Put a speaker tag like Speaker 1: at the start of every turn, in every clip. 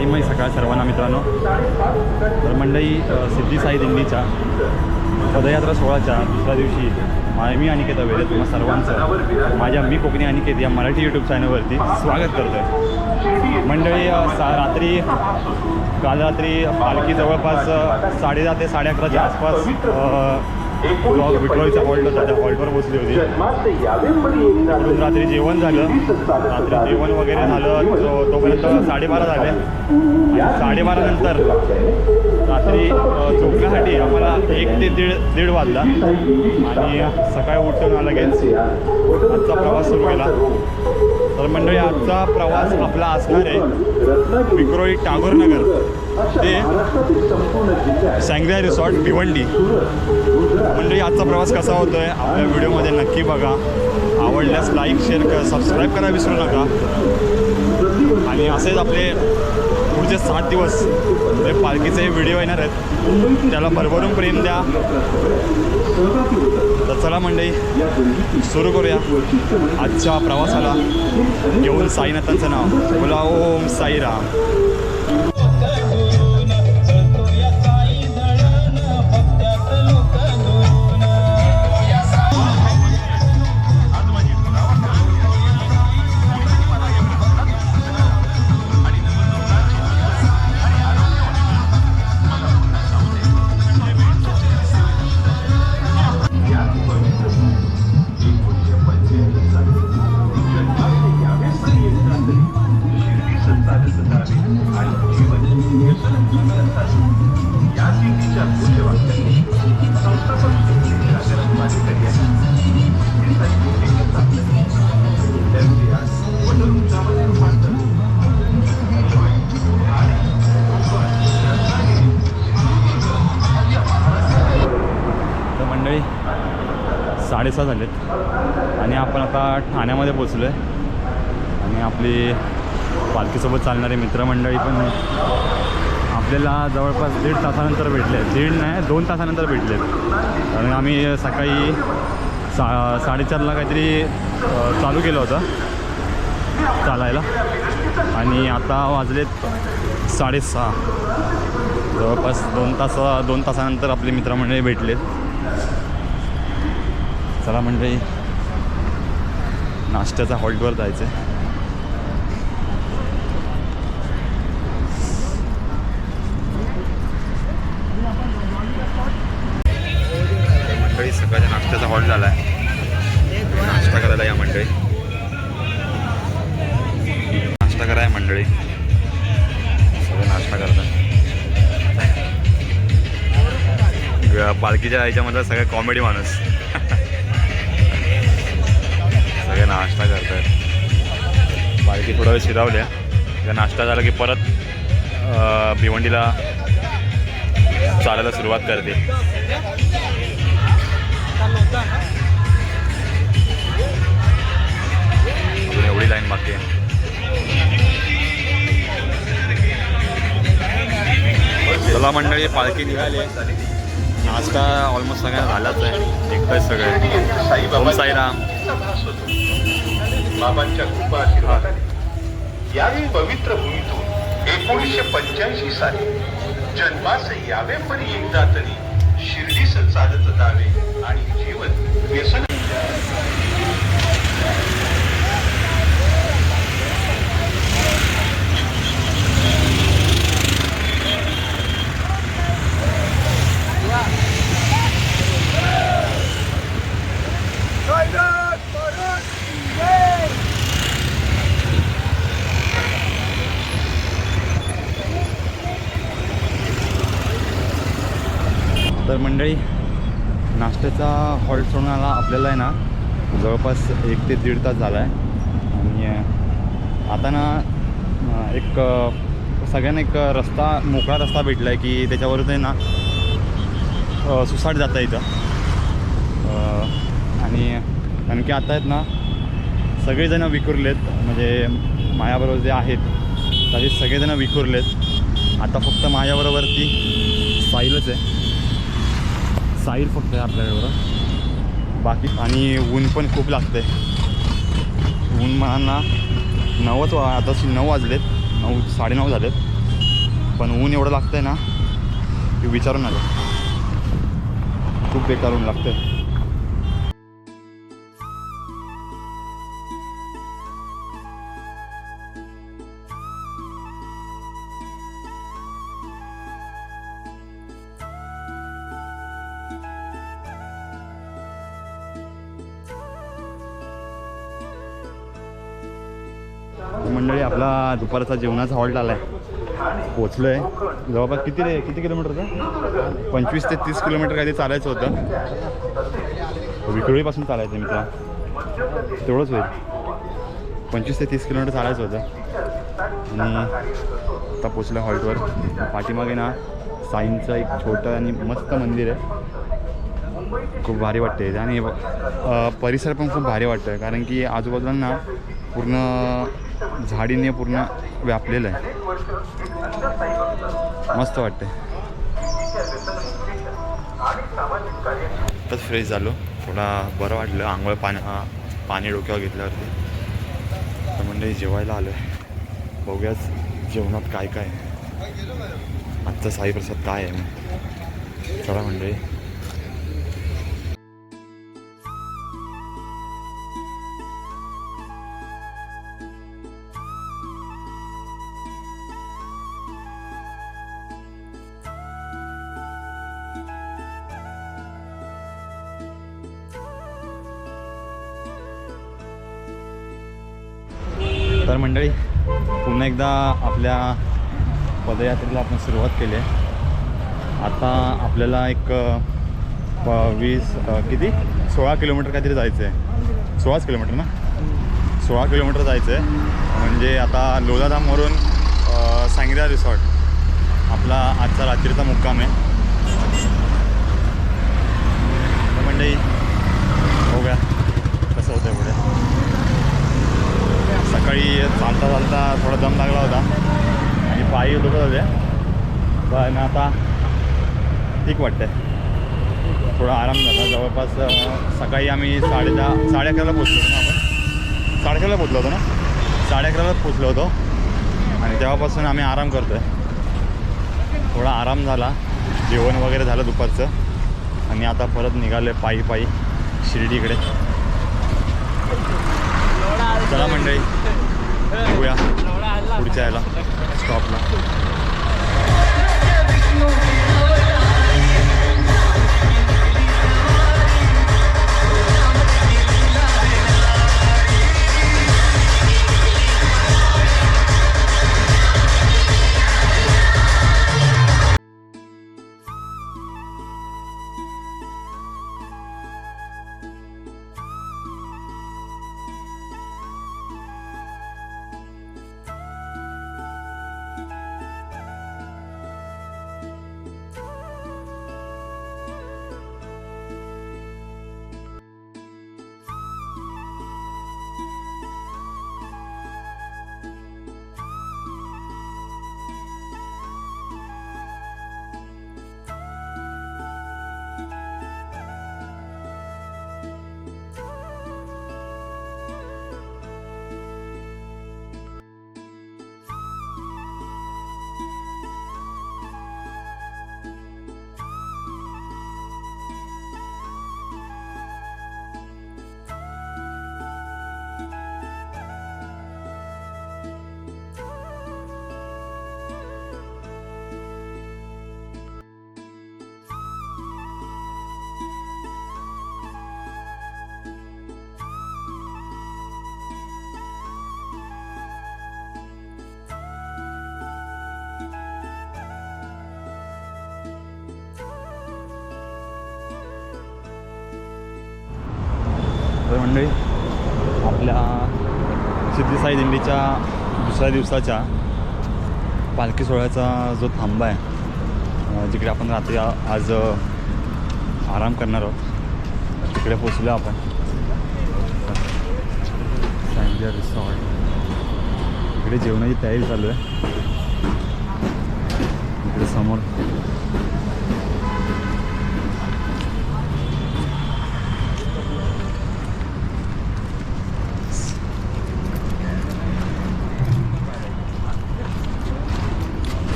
Speaker 1: साईमय सकाळ सर्वांना मित्रांनो. तर मंडळी सिद्धी साई दिंडीच्या पदयात्रा सोहळ्याच्या दुसऱ्या दिवशी मी अनिकेत अवेले तुम्हा सर्वांचं माझ्या मी कोकणी अनिकेत या मराठी यूट्यूब चॅनलवरती स्वागत करतो आहे मंडळी सा रात्री काल रात्री पालखी जवळपास साडेदहा ते साडे अकराच्या आसपास अ, विठ्रोळीचा हॉल्ट होता त्या हॉल्टवर बसली होती. तिकडून रात्री जेवण झालं. रात्री जेवण वगैरे झालं. तो तोपर्यंत साडेबारा झाले. साडेबारा नंतर रात्री झोपण्यासाठी आम्हाला एक ते दीड दीड वाजला. आणि सकाळी उठून आलं लगेच आजचा प्रवास सुरू केला. तर मंडळी आजचा प्रवास आपला असणार आहे विक्रोळी टागोरनगर ते सँग्रिया रिसॉर्ट भिवंडी. मंडळी आजचा प्रवास कसा होतो आहे आपल्या व्हिडिओमध्ये नक्की बघा. आवडल्यास लाईक शेअर करा सबस्क्राईब करा विसरू नका. आणि असेच आपले पुढचे सात दिवस जे पालखीचे व्हिडिओ येणार आहेत त्याला भरभरून प्रेम द्या. तर चला मंडळी सुरू करूया आजच्या प्रवासाला. घेऊन साईनाथांचं नाव. बोला ओम साईराम. साडेसहा झालेत. आणि आपण आता ठाण्यामध्ये पोचलो आहे आणि आपली पालखीसोबत चालणारे मित्रमंडळी पण आपल्याला जवळपास दीड तासानंतर भेटले दीड नाही दोन तासानंतर भेटले कारण आम्ही सकाळी सा साडेचारला काहीतरी चालू केलं होतं चालायला. आणि आता वाजलेत साडेसहा. जवळपास दोन तास दोन तासानंतर आपले मित्रमंडळी भेटलेत. चला म्हणजे नाश्त्याचा हॉल्टवर जायचं आहे मंडळी सकाळच्या नाश्त्याचा हॉल्ट झाला आहे नाश्ता करायला या मंडळी. नाश्ता कराय मंडळी. सगळं नाश्ता करतात. पालखीच्या ह्याच्यामधला सगळं कॉमेडी माणूस. नाश्ता करतायत पालखी थोडा वेळ शिरावल्या त्या नाश्ता झाला की परत भिवंडीला चालायला सुरुवात करते. अजून एवढी लाईन बाकी आहे. चला मंडळी पालखी निघाली. नाश्ता ऑलमोस्ट सगळ्या झालाच आहे. एकटाच सगळे. ओम साईराम.
Speaker 2: बाबांच्या कृपा आशीर्वादाने. याही पवित्र भूमीतून एकोणीसशे पंच्याऐंशी साली जन्मास यावे परी एकदा तरी शिर्डीस चालत जावे आणि जीवन व्यसन
Speaker 1: तर मंडळी त्याचा हॉल्ट सोडून आला आपल्याला आहे ना जवळपास एक ते दीड तास झाला आहे आणि आता ना एक सगळ्यांना एक रस्ता मोकळा रस्ता भेटला आहे की त्याच्यावरच आहे ना सुसाट जाता येतं आणि कारण की आता आहेत ना सगळेजणं विखुरलेत म्हणजे माझ्याबरोबर जे आहेत त्याचे सगळेजणं विखुरलेत. आता फक्त माझ्याबरोबरती साईलच आहे. साईड फक्त आहे आपल्याबरोबर बाकी आणि ऊन पण खूप लागते ऊन म्हणा नऊच वा आता नऊ वाजलेत. नऊ साडेनऊ झालेत. पण ऊन एवढं लागतंय ना की विचारून आलं. खूप बेकार ऊन लागतं मंडळी आपला दुपारचा जेवणाचा हॉल्ट आला आहे पोचलो आहे जवळपास किती रे? किती किलोमीटरचा पंचवीस ते तीस किलोमीटर काहीतरी चालायचं होतं. विक्रोळीपासून चालायचं आहे मित्रा तेवढंच होईल. पंचवीस ते तीस किलोमीटर चालायचं होतं. आणि आता पोचलं हॉल्टवर. पाठीमागे ना साईंचं एक छोटं आणि मस्त मंदिर आहे. खूप भारी वाटते आणि परिसर पण खूप भारी वाटतं कारण की आजूबाजूला ना पूर्ण झाडीने पूर्ण व्यापलेलं आहे. मस्त वाटते आताच फ्रेश झालो. थोडा बरं वाटलं. आंघोळ पाण्या पाणी डोक्यावर घेतल्यावरती. तर म्हणजे जेवायला आलो आहे बघूयाच जेवणात काय काय आहे. आजचा साईप्रसाद काय आहे? मग चला म्हणजे तर मंडळी पुन्हा एकदा आपल्या पदयात्रेला आपण सुरुवात केली आहे. आता आपल्याला एक प- वीस किती? सोळा किलोमीटर काहीतरी जायचं आहे. सोळाच किलोमीटर ना? सोळा किलोमीटर जायचं आहे. म्हणजे आता लोधाधामवरून सांगिरा रिसॉर्ट आपला आजचा रात्रीचा मुक्काम आहे. तर हो का कसं होतं पुढे. आहे चालता चालता थोडा दम लागला होता. आणि पायी दुखत होते. पण आता ठीक वाटतंय. थोडा आराम झाला. जवळपास सकाळी आम्ही साडे दहा साडे अकराला पोचलो होतो ना आपण. साडे अकराला पोचलो होतो ना? साडे अकरालाच पोचलो होतो. आणि तेव्हापासून आम्ही आराम करतो आहे थोडा आराम झाला. जेवण वगैरे झालं दुपारचं. आणि आता परत निघाले पायी पायी शिर्डीकडे. चला मंडळी. बघूया. पुढच्या याला. स्टॉपला मंडळी आपल्या सिद्धीसाई दिंडीच्या दुसऱ्या दिवसाच्या पालखी सोहळ्याचा जो थांबा आहे जिकडे आपण रात्री आज आराम करणार आहोत तिकडे पोचलो आपण. सँडिया रिसॉर्ट इकडे जेवणाची तयारी चालू आहे. इकडे समोर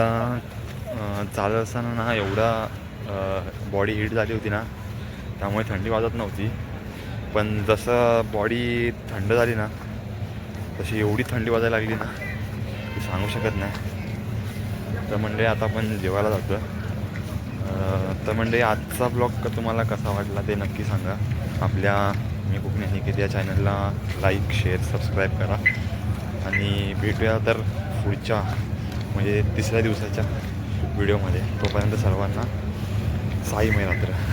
Speaker 1: आता चालत असताना ना एवढा बॉडी हीट झाली होती ना त्यामुळे थंडी वाजत नव्हती. पण जसं बॉडी थंड झाली ना तशी एवढी थंडी वाजायला लागली ना की सांगू शकत नाही. तर म्हणजे आता आपण जेवायला जातो तर म्हणजे आजचा ब्लॉग तुम्हाला कसा वाटला ते नक्की सांगा. आपल्या मी कोकणी निकेत या चॅनलला लाईक शेअर सबस्क्राईब करा. आणि भेटूया तर पुढच्या म्हणजे तिसऱ्या दिवसाच्या व्हिडिओमध्ये तोपर्यंत सर्वांना साई रात्र